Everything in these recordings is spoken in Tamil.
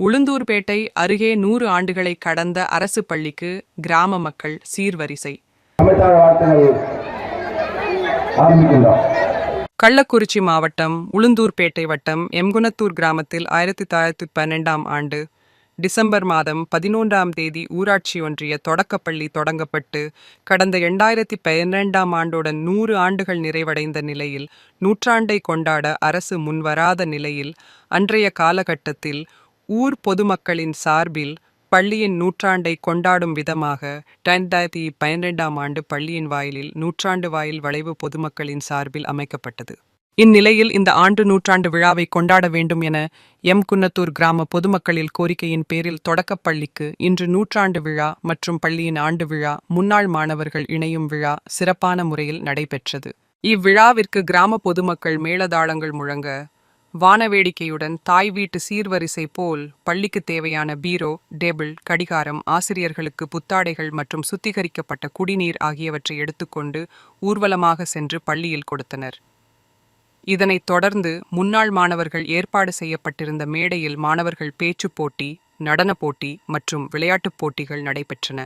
உளுந்தூர்பேட்டை அருகே நூறு ஆண்டுகளை கடந்த அரசு பள்ளிக்கு கிராம மக்கள் சீர்வரிசை. கள்ளக்குறிச்சி மாவட்டம் உளுந்தூர்பேட்டை வட்டம் எம்குணத்தூர் கிராமத்தில் ஆயிரத்தி தொள்ளாயிரத்தி பன்னெண்டாம் ஆண்டு டிசம்பர் மாதம் பதினொன்றாம் தேதி ஊராட்சி ஒன்றிய தொடக்கப்பள்ளி தொடங்கப்பட்டு கடந்த இரண்டாயிரத்தி பன்னிரெண்டாம் ஆண்டுடன் நூறு ஆண்டுகள் நிறைவடைந்த நிலையில் நூற்றாண்டை கொண்டாட அரசு முன்வராத நிலையில் அன்றைய காலகட்டத்தில் ஊர் பொதுமக்களின் சார்பில் பள்ளியின் நூற்றாண்டை கொண்டாடும் விதமாக இரண்டாயிரத்தி பன்னிரெண்டாம் ஆண்டு பள்ளியின் வாயிலில் நூற்றாண்டு வாயில் வளைவு பொதுமக்களின் சார்பில் அமைக்கப்பட்டது. இந்நிலையில் இந்த ஆண்டு நூற்றாண்டு விழாவை கொண்டாட வேண்டும் என எம். குன்னத்தூர் கிராம பொதுமக்களில் கோரிக்கையின் பேரில் தொடக்கப் பள்ளிக்கு இன்று நூற்றாண்டு விழா மற்றும் பள்ளியின் ஆண்டு விழா முன்னாள் மாணவர்கள் இணையும் விழா சிறப்பான முறையில் நடைபெற்றது. இவ்விழாவிற்கு கிராம பொதுமக்கள் மேளதாளங்கள் முழங்க வானவேடிக்கையுடன் தாய் வீட்டு சீர்வரிசை போல் பள்ளிக்கு தேவையான பீரோ டேபிள் கடிகாரம் ஆசிரியர்களுக்கு புத்தாடைகள் மற்றும் சுத்திகரிக்கப்பட்ட குடிநீர் ஆகியவற்றை எடுத்துக்கொண்டு ஊர்வலமாக சென்று பள்ளியில் கொடுத்தனர். இதனைத் தொடர்ந்து முன்னாள் மாணவர்கள் ஏற்பாடு செய்யப்பட்டிருந்த மேடையில் மாணவர்கள் பேச்சுப் போட்டி நடனப் போட்டி மற்றும் விளையாட்டுப் போட்டிகள் நடைபெற்றன.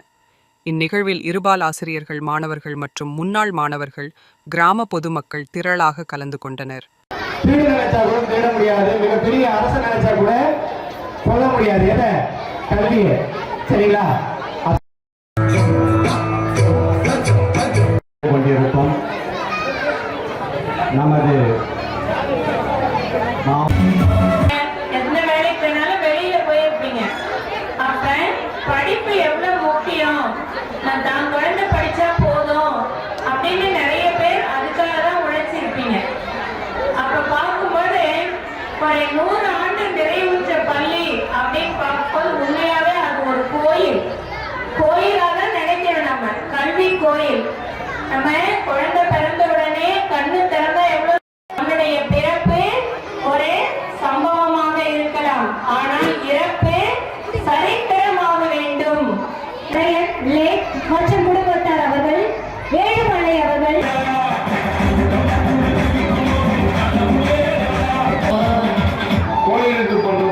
இந்நிகழ்வில் இருபால் ஆசிரியர்கள் மாணவர்கள் மற்றும் முன்னாள் மாணவர்கள் கிராம பொதுமக்கள் திரளாக கலந்து கொண்டனர். வீடு நினைச்சா கூட தேட முடியாது. மிகப்பெரிய அரசு நினைச்சா கூட சொல்ல முடியாது. என்ன? கல்வி சரிங்களா? கொண்டிருக்கும் நமது மாவட்ட தன்னுடைய நூறு ஆண்டு நிறைவுற்ற பள்ளி அப்படின்னு பார்க்கும்போது உண்மையாவே அது ஒரு கோயில். கோயிலாக நினைக்கிறோம் நம்ம. கல்வி கோயில். நம்ம குழந்தை பிறந்த உடனே கண்ணு திறந்தா எவ்வளவு நம்முடைய பிறப்பு ஒரு சம்பவமாக இருக்கலாம். ஆனால் இறப்பு சரித்திரமாக வேண்டும். மற்றும் குடும்பத்தார் அவர்கள் வேறு கோயிலுக்கு கொண்டு